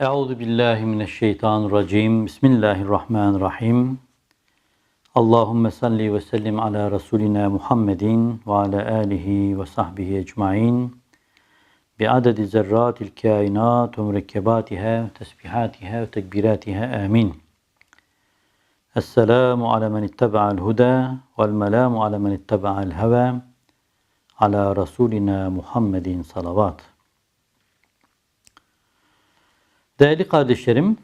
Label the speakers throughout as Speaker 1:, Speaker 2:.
Speaker 1: Euzu billahi mineşşeytanirracim. Bismillahirrahmanirrahim. Allahumme salli ve sellim ala Resulina Muhammedin ve ala alihi ve sahbihi ecmain. Bi adedi zerratil kainat ve mürekkebatiha ve tesbihatiha ve tekbiratiha amin. Esselamu ala men ittaba'al huda vel melamu ala men ittaba'al heva ala Resulina Muhammedin salavat. Değerli kardeşlerim,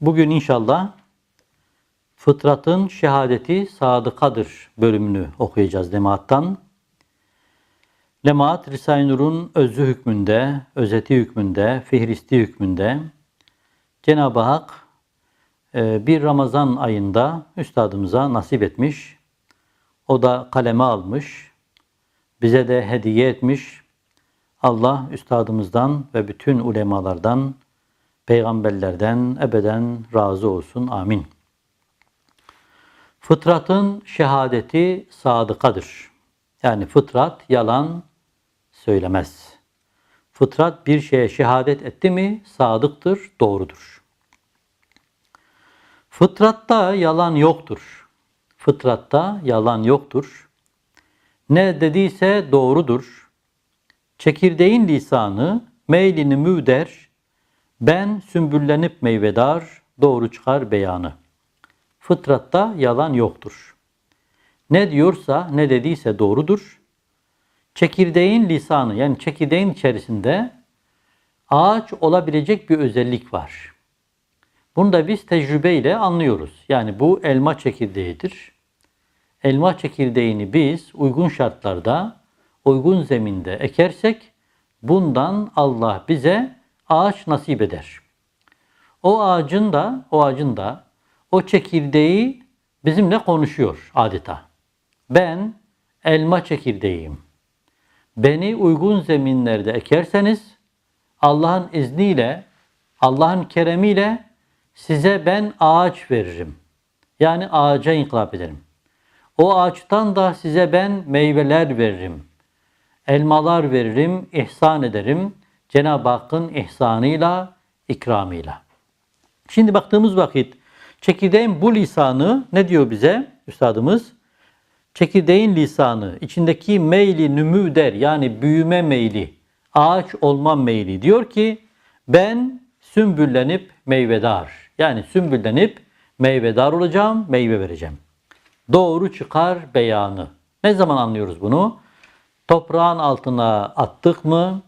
Speaker 1: bugün inşallah Fıtratın Şehadeti Sadıkadır bölümünü okuyacağız Lemaat'tan. Lemaat, Risale-i Nur'un özü hükmünde, özeti hükmünde, fihristi hükmünde Cenab-ı Hak e, bir Ramazan ayında üstadımıza nasip etmiş. O da kaleme almış, bize de hediye etmiş. Allah üstadımızdan ve bütün ulemalardan peygamberlerden ebeden razı olsun. Amin. Fıtratın şehadeti sadıkadır. Yani fıtrat yalan söylemez. Fıtrat bir şeye şehadet etti mi sadıktır, doğrudur. Fıtratta yalan yoktur. Fıtratta yalan yoktur. Ne dediyse doğrudur. Çekirdeğin lisanı meylini müder, ben sümbüllenip meyvedar, doğru çıkar beyanı. Fıtratta yalan yoktur. Ne diyorsa, ne dediyse doğrudur. Çekirdeğin lisanı, yani çekirdeğin içerisinde ağaç olabilecek bir özellik var. Bunu da biz tecrübeyle anlıyoruz. Yani bu elma çekirdeğidir. Elma çekirdeğini biz uygun şartlarda, uygun zeminde ekersek bundan Allah bize ağaç nasip eder. O ağacın da, o ağacın da o çekirdeği bizimle konuşuyor adeta. Ben elma çekirdeğiyim. Beni uygun zeminlerde ekerseniz Allah'ın izniyle, Allah'ın keremiyle size ben ağaç veririm. Yani ağaca inkılap ederim. O ağaçtan da size ben meyveler veririm. Elmalar veririm, ihsan ederim. Cenab-ı Hakk'ın ihsanıyla, ikramıyla. Şimdi baktığımız vakit çekirdeğin bu lisanı ne diyor bize üstadımız? Çekirdeğin lisanı içindeki meyli nümü der yani büyüme meyli, ağaç olma meyli diyor ki ben sümbüllenip meyvedar. Yani sümbüllenip meyvedar olacağım, meyve vereceğim. Doğru çıkar beyanı. Ne zaman anlıyoruz bunu? Toprağın altına attık mı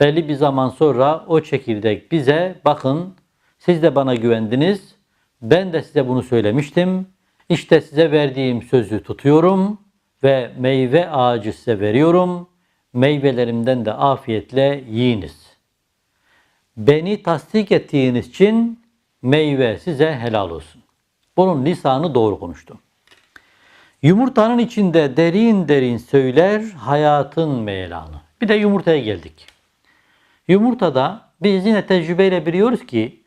Speaker 1: belli bir zaman sonra o çekirdek bize bakın siz de bana güvendiniz. Ben de size bunu söylemiştim. İşte size verdiğim sözü tutuyorum ve meyve ağacı size veriyorum. Meyvelerimden de afiyetle yiyiniz. Beni tasdik ettiğiniz için meyve size helal olsun. Bunun lisanı doğru konuştu. Yumurtanın içinde derin derin söyler hayatın meyelanı. Bir de yumurtaya geldik. Yumurtada biz yine tecrübeyle biliyoruz ki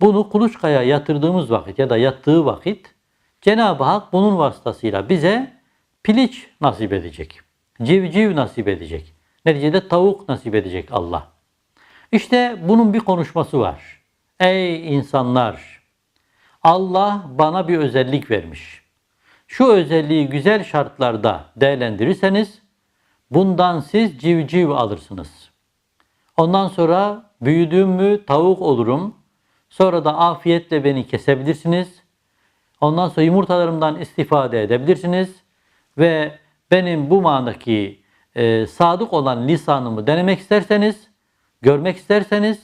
Speaker 1: bunu kuluçkaya yatırdığımız vakit ya da yattığı vakit Cenab-ı Hak bunun vasıtasıyla bize piliç nasip edecek. Civciv nasip edecek. Neticede tavuk nasip edecek Allah. İşte bunun bir konuşması var. Ey insanlar! Allah bana bir özellik vermiş. Şu özelliği güzel şartlarda değerlendirirseniz bundan siz civciv alırsınız. Ondan sonra büyüdüğüm mü tavuk olurum. Sonra da afiyetle beni kesebilirsiniz. Ondan sonra yumurtalarımdan istifade edebilirsiniz. Ve benim bu manadaki e, sadık olan lisanımı denemek isterseniz, görmek isterseniz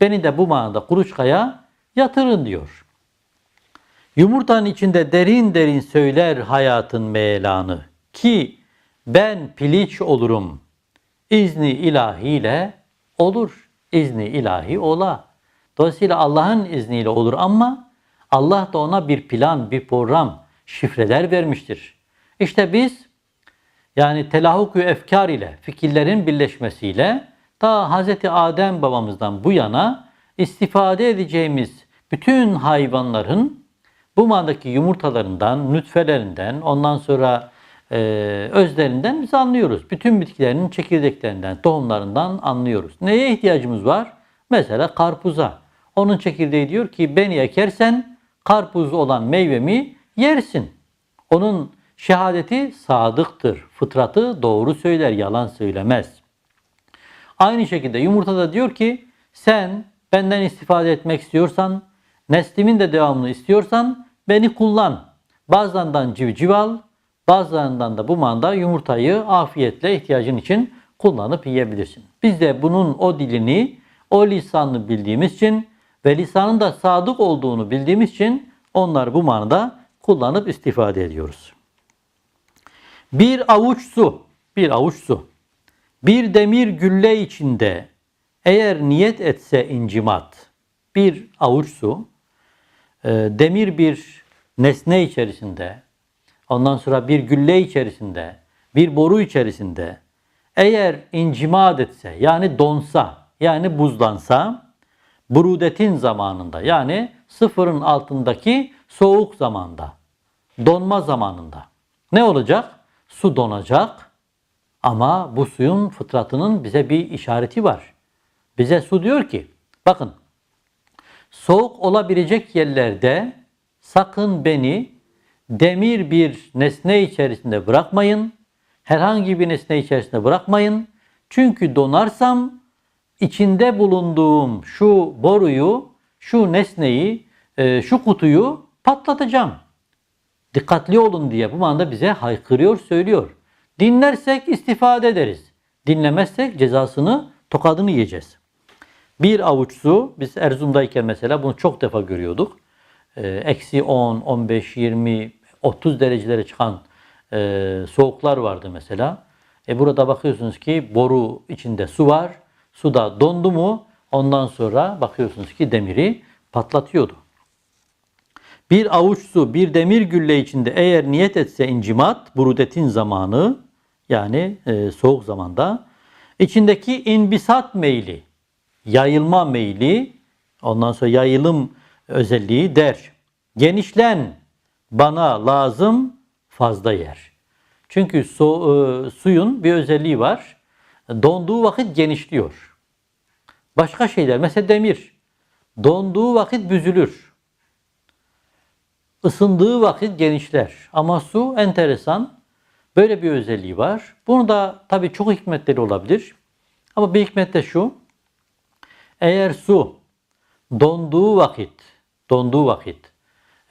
Speaker 1: beni de bu manada kuruçkaya yatırın diyor. Yumurtanın içinde derin derin söyler hayatın meyelanı ki ben piliç olurum. İzni ilahiyle olur. İzni ilahi ola. Dolayısıyla Allah'ın izniyle olur ama Allah da ona bir plan, bir program, şifreler vermiştir. İşte biz yani telahukü efkar ile, fikirlerin birleşmesiyle ta Hz. Adem babamızdan bu yana istifade edeceğimiz bütün hayvanların bu mandaki yumurtalarından, nütfelerinden, ondan sonra e, özlerinden biz anlıyoruz. Bütün bitkilerin çekirdeklerinden, tohumlarından anlıyoruz. Neye ihtiyacımız var? Mesela karpuza. Onun çekirdeği diyor ki beni ekersen karpuz olan meyvemi yersin. Onun şehadeti sadıktır. Fıtratı doğru söyler, yalan söylemez. Aynı şekilde yumurta da diyor ki sen benden istifade etmek istiyorsan, neslimin de devamını istiyorsan beni kullan. Bazılarından civciv al, bazılarından da bu manda yumurtayı afiyetle ihtiyacın için kullanıp yiyebilirsin. Biz de bunun o dilini, o lisanını bildiğimiz için ve lisanın da sadık olduğunu bildiğimiz için onları bu manada kullanıp istifade ediyoruz. Bir avuç su, bir avuç su. Bir demir gülle içinde eğer niyet etse incimat, bir avuç su, e, demir bir nesne içerisinde, ondan sonra bir gülle içerisinde, bir boru içerisinde eğer incimat etse yani donsa yani buzlansa burudetin zamanında yani sıfırın altındaki soğuk zamanda donma zamanında ne olacak? Su donacak ama bu suyun fıtratının bize bir işareti var. Bize su diyor ki bakın soğuk olabilecek yerlerde sakın beni demir bir nesne içerisinde bırakmayın. Herhangi bir nesne içerisinde bırakmayın. Çünkü donarsam içinde bulunduğum şu boruyu, şu nesneyi, e, şu kutuyu patlatacağım. Dikkatli olun diye bu manada bize haykırıyor, söylüyor. Dinlersek istifade ederiz. Dinlemezsek cezasını, tokadını yiyeceğiz. Bir avuç su, biz Erzurum'dayken mesela bunu çok defa görüyorduk. Ee, Eksi 10, 15, 20, 30 derecelere çıkan e, soğuklar vardı mesela. E burada bakıyorsunuz ki boru içinde su var. Su da dondu mu ondan sonra bakıyorsunuz ki demiri patlatıyordu. Bir avuç su bir demir gülle içinde eğer niyet etse incimat burudetin zamanı yani e, soğuk zamanda içindeki inbisat meyli yayılma meyli ondan sonra yayılım özelliği der. Genişlen bana lazım fazla yer. Çünkü su, e, suyun bir özelliği var. Donduğu vakit genişliyor. Başka şeyler mesela demir donduğu vakit büzülür. Isındığı vakit genişler. Ama su enteresan. Böyle bir özelliği var. Bunu da tabii çok hikmetleri olabilir. Ama bir hikmet de şu. Eğer su donduğu vakit, donduğu vakit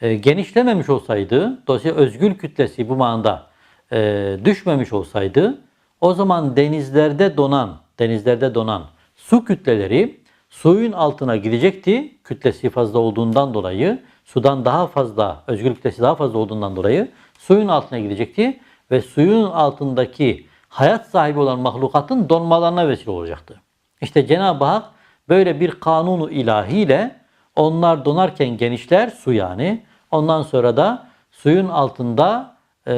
Speaker 1: e, genişlememiş olsaydı, dolayısıyla özgül kütlesi bu manada e, düşmemiş olsaydı, o zaman denizlerde donan, denizlerde donan su kütleleri suyun altına gidecekti. Kütlesi fazla olduğundan dolayı, sudan daha fazla, özgül kütlesi daha fazla olduğundan dolayı suyun altına gidecekti ve suyun altındaki hayat sahibi olan mahlukatın donmalarına vesile olacaktı. İşte Cenab-ı Hak böyle bir kanunu ilahiyle onlar donarken genişler su yani. Ondan sonra da suyun altında e,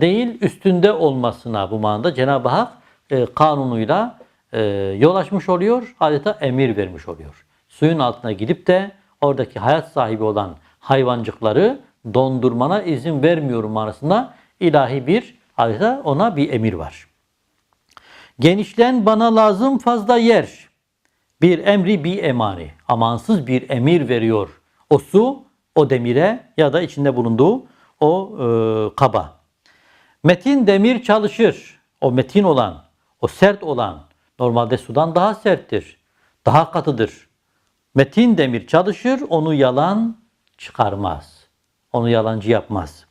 Speaker 1: değil üstünde olmasına bu manada Cenab-ı Hak e, kanunuyla e, yol açmış oluyor. Adeta emir vermiş oluyor. Suyun altına gidip de oradaki hayat sahibi olan hayvancıkları dondurmana izin vermiyorum manasında ilahi bir adeta ona bir emir var. Genişlen bana lazım fazla yer. Bir emri bir emani. Amansız bir emir veriyor. O su o demire ya da içinde bulunduğu o e, kaba. Metin demir çalışır. O metin olan, o sert olan normalde sudan daha serttir. Daha katıdır. Metin demir çalışır, onu yalan çıkarmaz. Onu yalancı yapmaz.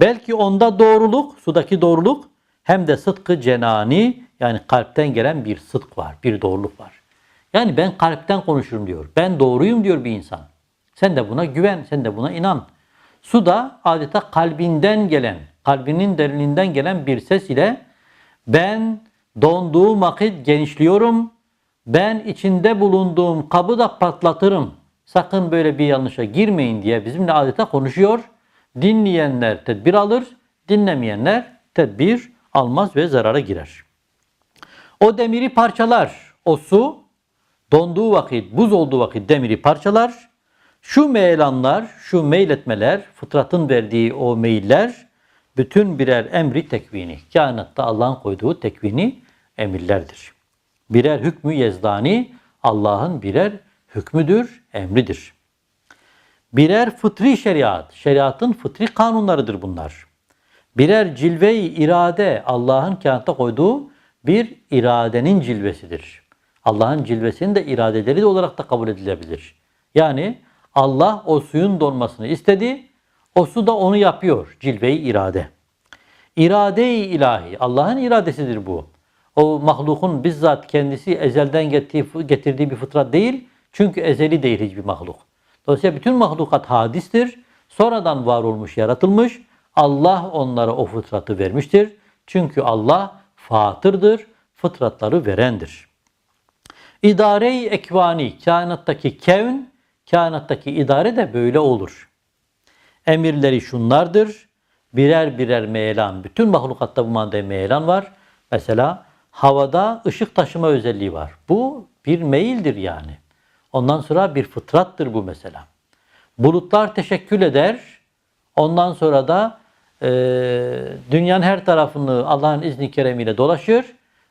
Speaker 1: Belki onda doğruluk, sudaki doğruluk hem de sıdkı cenani yani kalpten gelen bir sıdk var, bir doğruluk var. Yani ben kalpten konuşurum diyor. Ben doğruyum diyor bir insan. Sen de buna güven, sen de buna inan. Su da adeta kalbinden gelen, kalbinin derinliğinden gelen bir ses ile ben donduğum vakit genişliyorum, ben içinde bulunduğum kabı da patlatırım. Sakın böyle bir yanlışa girmeyin diye bizimle adeta konuşuyor. Dinleyenler tedbir alır, dinlemeyenler tedbir almaz ve zarara girer. O demiri parçalar, o su donduğu vakit, buz olduğu vakit demiri parçalar. Şu meylanlar, şu meyletmeler, fıtratın verdiği o meyiller bütün birer emri tekvini. Kainatta Allah'ın koyduğu tekvini emirlerdir. Birer hükmü yezdani, Allah'ın birer hükmüdür, emridir. Birer fıtri şeriat, şeriatın fıtri kanunlarıdır bunlar. Birer cilve-i irade, Allah'ın kainatta koyduğu bir iradenin cilvesidir. Allah'ın cilvesinin de iradeleri de olarak da kabul edilebilir. Yani Allah o suyun donmasını istedi, o su da onu yapıyor, cilve-i irade. İrade-i ilahi, Allah'ın iradesidir bu. O mahlukun bizzat kendisi ezelden getirdiği bir fıtrat değil. Çünkü ezeli değil hiçbir mahluk. Dolayısıyla bütün mahlukat hadistir. Sonradan var olmuş, yaratılmış. Allah onlara o fıtratı vermiştir. Çünkü Allah fatırdır, fıtratları verendir. İdare-i ekvani, kainattaki kevn, kainattaki idare de böyle olur. Emirleri şunlardır. Birer birer meyelan. Bütün mahlukatta bu madde meyelan var. Mesela havada ışık taşıma özelliği var. Bu bir meyildir yani. Ondan sonra bir fıtrattır bu mesela. Bulutlar teşekkül eder. Ondan sonra da e, dünyanın her tarafını Allah'ın izni keremiyle dolaşır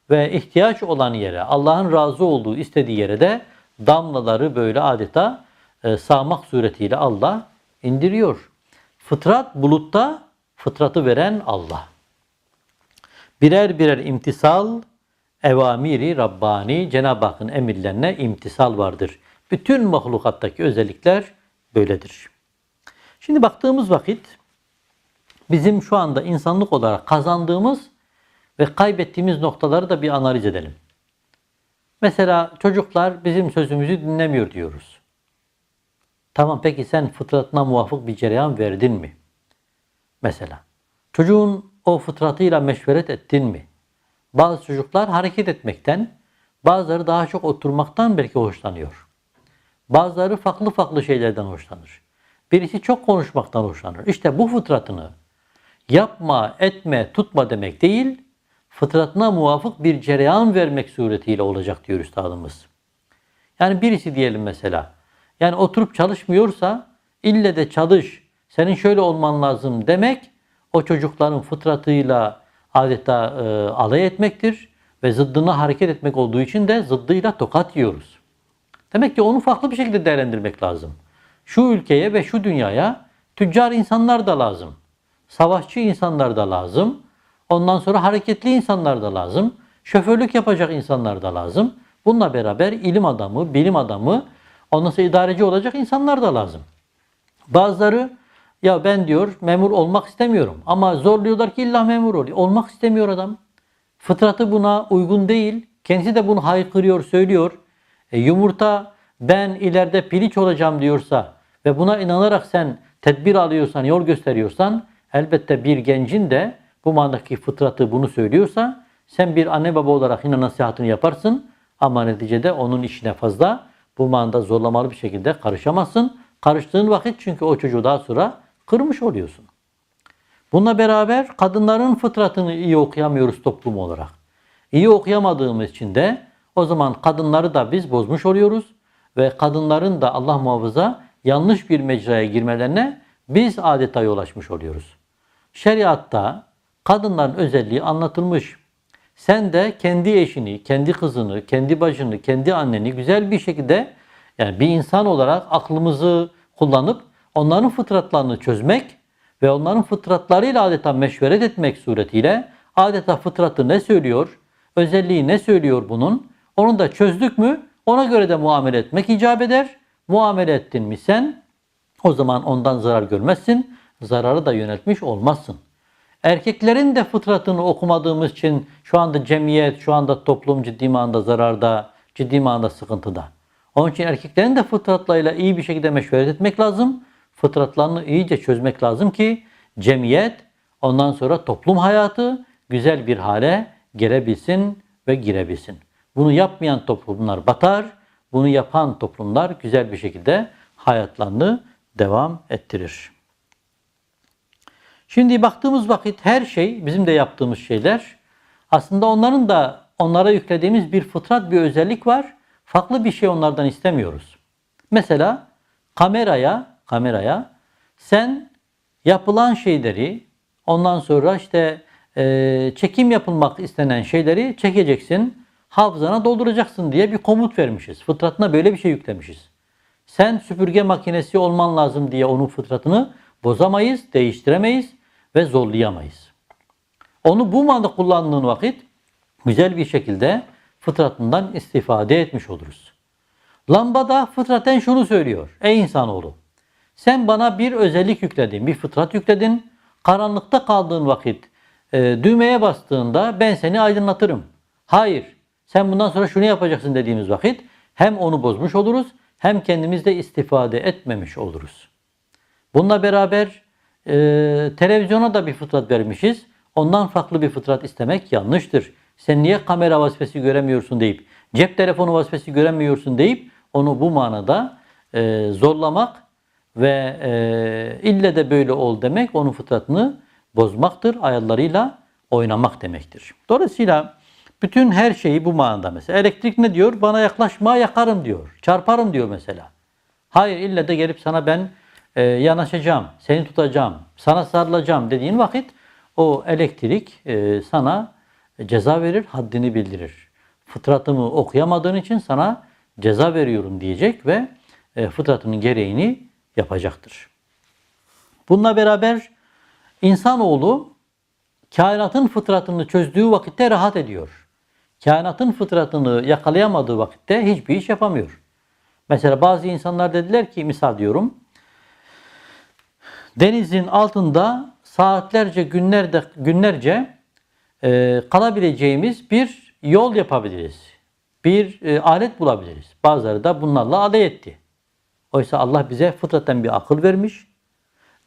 Speaker 1: ve ihtiyaç olan yere, Allah'ın razı olduğu, istediği yere de damlaları böyle adeta e, sağmak suretiyle Allah indiriyor. Fıtrat bulutta fıtratı veren Allah. Birer birer imtisal, evamiri Rabbani, Cenab-ı Hakk'ın emirlerine imtisal vardır. Bütün mahlukattaki özellikler böyledir. Şimdi baktığımız vakit bizim şu anda insanlık olarak kazandığımız ve kaybettiğimiz noktaları da bir analiz edelim. Mesela çocuklar bizim sözümüzü dinlemiyor diyoruz. Tamam peki sen fıtratına muvafık bir cereyan verdin mi? Mesela çocuğun o fıtratıyla meşveret ettin mi? Bazı çocuklar hareket etmekten, bazıları daha çok oturmaktan belki hoşlanıyor. Bazıları farklı farklı şeylerden hoşlanır. Birisi çok konuşmaktan hoşlanır. İşte bu fıtratını yapma, etme, tutma demek değil, fıtratına muvafık bir cereyan vermek suretiyle olacak diyor üstadımız. Yani birisi diyelim mesela, yani oturup çalışmıyorsa ille de çalış, senin şöyle olman lazım demek o çocukların fıtratıyla adeta e, alay etmektir ve zıddına hareket etmek olduğu için de zıddıyla tokat yiyoruz. Demek ki onu farklı bir şekilde değerlendirmek lazım. Şu ülkeye ve şu dünyaya tüccar insanlar da lazım. Savaşçı insanlar da lazım. Ondan sonra hareketli insanlar da lazım. Şoförlük yapacak insanlar da lazım. Bununla beraber ilim adamı, bilim adamı, ondan sonra idareci olacak insanlar da lazım. Bazıları ya ben diyor memur olmak istemiyorum ama zorluyorlar ki illa memur ol. Olmak istemiyor adam. Fıtratı buna uygun değil. Kendisi de bunu haykırıyor, söylüyor. E, yumurta ben ileride piliç olacağım diyorsa ve buna inanarak sen tedbir alıyorsan, yol gösteriyorsan elbette bir gencin de bu manadaki fıtratı bunu söylüyorsa sen bir anne baba olarak yine nasihatını yaparsın ama neticede onun işine fazla bu manada zorlamalı bir şekilde karışamazsın. Karıştığın vakit çünkü o çocuğu daha sonra kırmış oluyorsun. Bununla beraber kadınların fıtratını iyi okuyamıyoruz toplum olarak. İyi okuyamadığımız için de o zaman kadınları da biz bozmuş oluyoruz ve kadınların da Allah muhafaza yanlış bir mecraya girmelerine biz adeta yol açmış oluyoruz. Şeriatta kadınların özelliği anlatılmış. Sen de kendi eşini, kendi kızını, kendi bacını, kendi anneni güzel bir şekilde yani bir insan olarak aklımızı kullanıp onların fıtratlarını çözmek ve onların fıtratlarıyla adeta meşveret etmek suretiyle adeta fıtratı ne söylüyor, özelliği ne söylüyor bunun, onu da çözdük mü ona göre de muamele etmek icap eder. Muamele ettin mi sen o zaman ondan zarar görmezsin, zararı da yöneltmiş olmazsın. Erkeklerin de fıtratını okumadığımız için şu anda cemiyet, şu anda toplum ciddi manada zararda, ciddi manada sıkıntıda. Onun için erkeklerin de fıtratlarıyla iyi bir şekilde meşveret etmek lazım. Fıtratlarını iyice çözmek lazım ki cemiyet, ondan sonra toplum hayatı güzel bir hale gelebilsin ve girebilsin. Bunu yapmayan toplumlar batar, bunu yapan toplumlar güzel bir şekilde hayatlarını devam ettirir. Şimdi baktığımız vakit her şey, bizim de yaptığımız şeyler aslında onların da onlara yüklediğimiz bir fıtrat, bir özellik var. Farklı bir şey onlardan istemiyoruz. Mesela kameraya, kameraya sen yapılan şeyleri ondan sonra işte e, çekim yapılmak istenen şeyleri çekeceksin hafızana dolduracaksın diye bir komut vermişiz. Fıtratına böyle bir şey yüklemişiz. Sen süpürge makinesi olman lazım diye onun fıtratını bozamayız, değiştiremeyiz ve zorlayamayız. Onu bu manada kullandığın vakit güzel bir şekilde fıtratından istifade etmiş oluruz. Lambada fıtraten şunu söylüyor. Ey insanoğlu sen bana bir özellik yükledin, bir fıtrat yükledin. Karanlıkta kaldığın vakit e, düğmeye bastığında ben seni aydınlatırım. Hayır sen bundan sonra şunu yapacaksın dediğimiz vakit hem onu bozmuş oluruz hem kendimiz de istifade etmemiş oluruz. Bununla beraber e, televizyona da bir fıtrat vermişiz. Ondan farklı bir fıtrat istemek yanlıştır. Sen niye kamera vazifesi göremiyorsun deyip, cep telefonu vazifesi göremiyorsun deyip onu bu manada e, zorlamak ve e, ille de böyle ol demek onun fıtratını bozmaktır. Ayarlarıyla oynamak demektir. Dolayısıyla bütün her şeyi bu manada mesela. Elektrik ne diyor? Bana yaklaşma yakarım diyor. Çarparım diyor mesela. Hayır ille de gelip sana ben e, yanaşacağım, seni tutacağım, sana sarılacağım dediğin vakit o elektrik e, sana ceza verir, haddini bildirir. Fıtratımı okuyamadığın için sana ceza veriyorum diyecek ve e, fıtratının gereğini yapacaktır. Bununla beraber insanoğlu kainatın fıtratını çözdüğü vakitte rahat ediyor. Kainatın fıtratını yakalayamadığı vakitte hiçbir iş yapamıyor. Mesela bazı insanlar dediler ki misal diyorum denizin altında saatlerce günlerde günlerce e, kalabileceğimiz bir yol yapabiliriz. Bir e, alet bulabiliriz. Bazıları da bunlarla alay etti. Oysa Allah bize fıtraten bir akıl vermiş.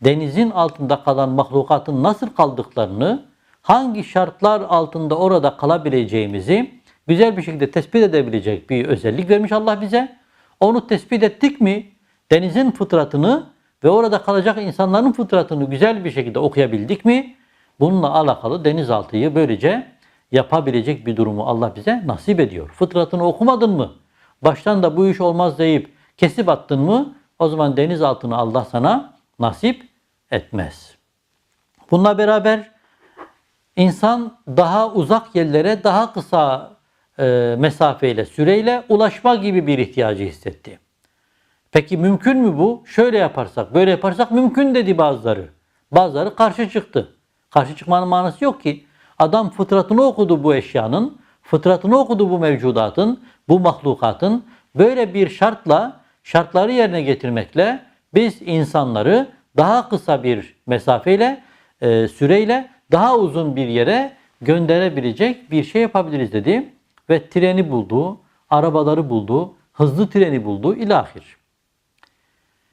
Speaker 1: Denizin altında kalan mahlukatın nasıl kaldıklarını, hangi şartlar altında orada kalabileceğimizi güzel bir şekilde tespit edebilecek bir özellik vermiş Allah bize. Onu tespit ettik mi denizin fıtratını ve orada kalacak insanların fıtratını güzel bir şekilde okuyabildik mi bununla alakalı denizaltıyı böylece yapabilecek bir durumu Allah bize nasip ediyor. Fıtratını okumadın mı? Baştan da bu iş olmaz deyip kesip attın mı? O zaman denizaltını Allah sana nasip etmez. Bununla beraber insan daha uzak yerlere daha kısa e, mesafeyle, süreyle ulaşma gibi bir ihtiyacı hissetti. Peki mümkün mü bu? Şöyle yaparsak, böyle yaparsak mümkün dedi bazıları. Bazıları karşı çıktı. Karşı çıkmanın manası yok ki. Adam fıtratını okudu bu eşyanın, fıtratını okudu bu mevcudatın, bu mahlukatın. Böyle bir şartla, şartları yerine getirmekle biz insanları daha kısa bir mesafeyle, e, süreyle daha uzun bir yere gönderebilecek bir şey yapabiliriz dedi. Ve treni buldu, arabaları buldu, hızlı treni buldu ilahir.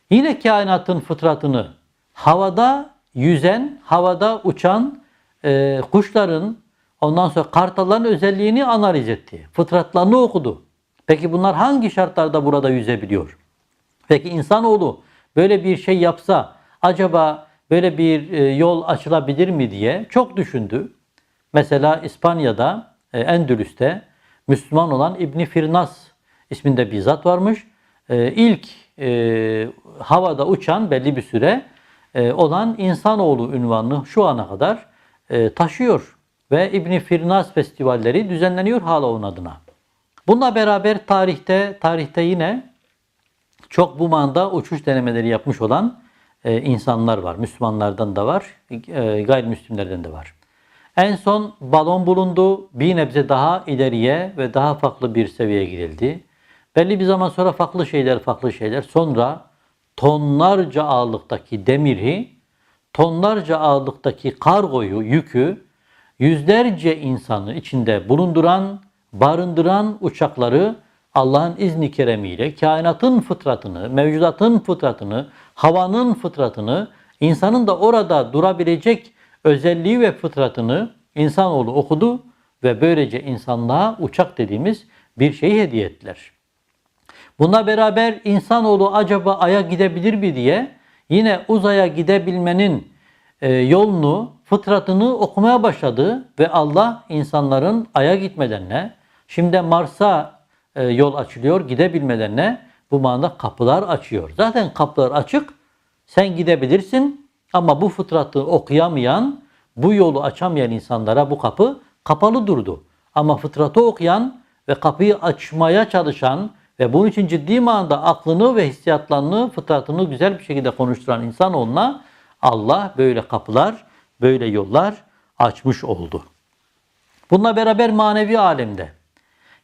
Speaker 1: Yine kainatın fıtratını havada yüzen, havada uçan e, kuşların, ondan sonra kartalların özelliğini analiz etti. Fıtratlarını okudu. Peki bunlar hangi şartlarda burada yüzebiliyor? Peki insanoğlu böyle bir şey yapsa acaba böyle bir e, yol açılabilir mi diye çok düşündü. Mesela İspanya'da, e, Endülüs'te Müslüman olan İbni Firnas isminde bir zat varmış. E, ilk e, havada uçan belli bir süre e, olan insanoğlu ünvanını şu ana kadar e, taşıyor. Ve İbni Firnas festivalleri düzenleniyor hala onun adına. Bununla beraber tarihte tarihte yine çok bu manda uçuş denemeleri yapmış olan e, insanlar var. Müslümanlardan da var, e, gayrimüslimlerden de var. En son balon bulundu. Bir nebze daha ileriye ve daha farklı bir seviyeye girildi. Belli bir zaman sonra farklı şeyler, farklı şeyler. Sonra tonlarca ağırlıktaki demiri, tonlarca ağırlıktaki kargoyu, yükü, yüzlerce insanı içinde bulunduran, barındıran uçakları Allah'ın izni keremiyle kainatın fıtratını, mevcudatın fıtratını, havanın fıtratını, insanın da orada durabilecek özelliği ve fıtratını insanoğlu okudu ve böylece insanlığa uçak dediğimiz bir şeyi hediye ettiler. Buna beraber insanoğlu acaba aya gidebilir mi diye yine uzaya gidebilmenin e, yolunu, fıtratını okumaya başladı ve Allah insanların aya gitmelerine, şimdi Mars'a e, yol açılıyor gidebilmelerine bu manada kapılar açıyor. Zaten kapılar açık, sen gidebilirsin ama bu fıtratı okuyamayan, bu yolu açamayan insanlara bu kapı kapalı durdu. Ama fıtratı okuyan ve kapıyı açmaya çalışan ve bunun için ciddi manada aklını ve hissiyatlarını, fıtratını güzel bir şekilde konuşturan insanoğluna Allah böyle kapılar, böyle yollar açmış oldu. Bununla beraber manevi alemde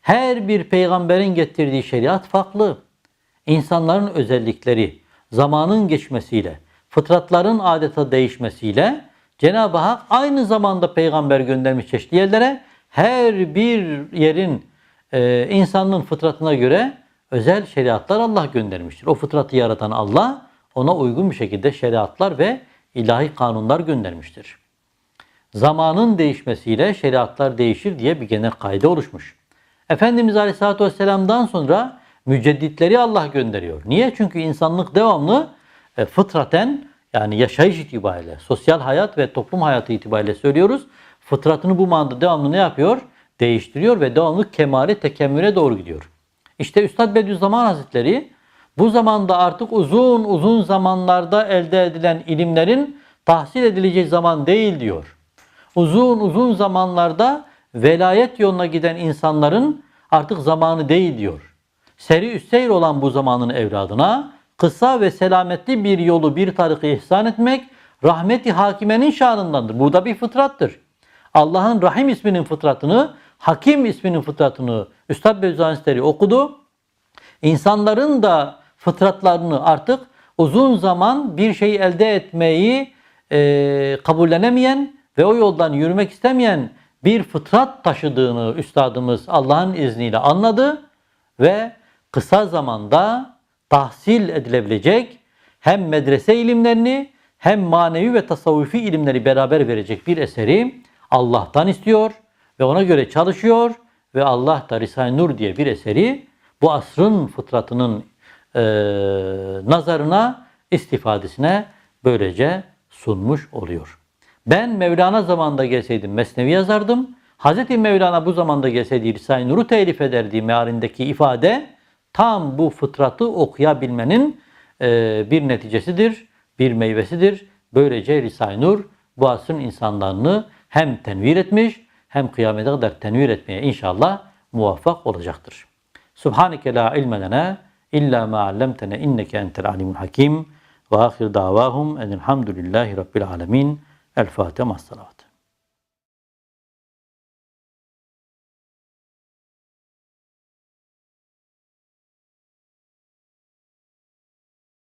Speaker 1: her bir peygamberin getirdiği şeriat farklı. İnsanların özellikleri zamanın geçmesiyle, fıtratların adeta değişmesiyle Cenab-ı Hak aynı zamanda peygamber göndermiş çeşitli yerlere her bir yerin e, insanlığın fıtratına göre özel şeriatlar Allah göndermiştir. O fıtratı yaratan Allah ona uygun bir şekilde şeriatlar ve ilahi kanunlar göndermiştir. Zamanın değişmesiyle şeriatlar değişir diye bir genel kaide oluşmuş. Efendimiz Aleyhisselatü Vesselam'dan sonra mücedditleri Allah gönderiyor. Niye? Çünkü insanlık devamlı e, fıtraten yani yaşayış itibariyle, sosyal hayat ve toplum hayatı itibariyle söylüyoruz. Fıtratını bu manada devamlı ne yapıyor? Değiştiriyor ve devamlı kemale, tekemmüle doğru gidiyor. İşte Üstad Bediüzzaman Hazretleri bu zamanda artık uzun uzun zamanlarda elde edilen ilimlerin tahsil edileceği zaman değil diyor. Uzun uzun zamanlarda velayet yoluna giden insanların artık zamanı değil diyor. Seri üsseyr olan bu zamanın evladına kısa ve selametli bir yolu bir tarikı ihsan etmek rahmeti hakimenin şanındandır. Bu da bir fıtrattır. Allah'ın Rahim isminin fıtratını, Hakim isminin fıtratını Üstad Beyzanisteri okudu. İnsanların da fıtratlarını artık uzun zaman bir şey elde etmeyi e, kabullenemeyen ve o yoldan yürümek istemeyen bir fıtrat taşıdığını üstadımız Allah'ın izniyle anladı ve kısa zamanda tahsil edilebilecek hem medrese ilimlerini hem manevi ve tasavvufi ilimleri beraber verecek bir eseri Allah'tan istiyor ve ona göre çalışıyor ve Allah da Risale-i Nur diye bir eseri bu asrın fıtratının e, nazarına, istifadesine böylece sunmuş oluyor. Ben Mevlana zamanında gelseydim Mesnevi yazardım. Hazreti Mevlana bu zamanda gelseydi Risale-i Nur'u telif ederdi mealindeki ifade tam bu fıtratı okuyabilmenin e, bir neticesidir, bir meyvesidir. Böylece Risale-i Nur bu asrın insanlarını hem tenvir etmiş hem kıyamete kadar tenvir etmeye inşallah muvaffak olacaktır. Subhaneke la ilme lena illa ma allamtena inneke entel alimul hakim ve ahir davahum enelhamdülillahi rabbil alemin. El Fatiha. Mas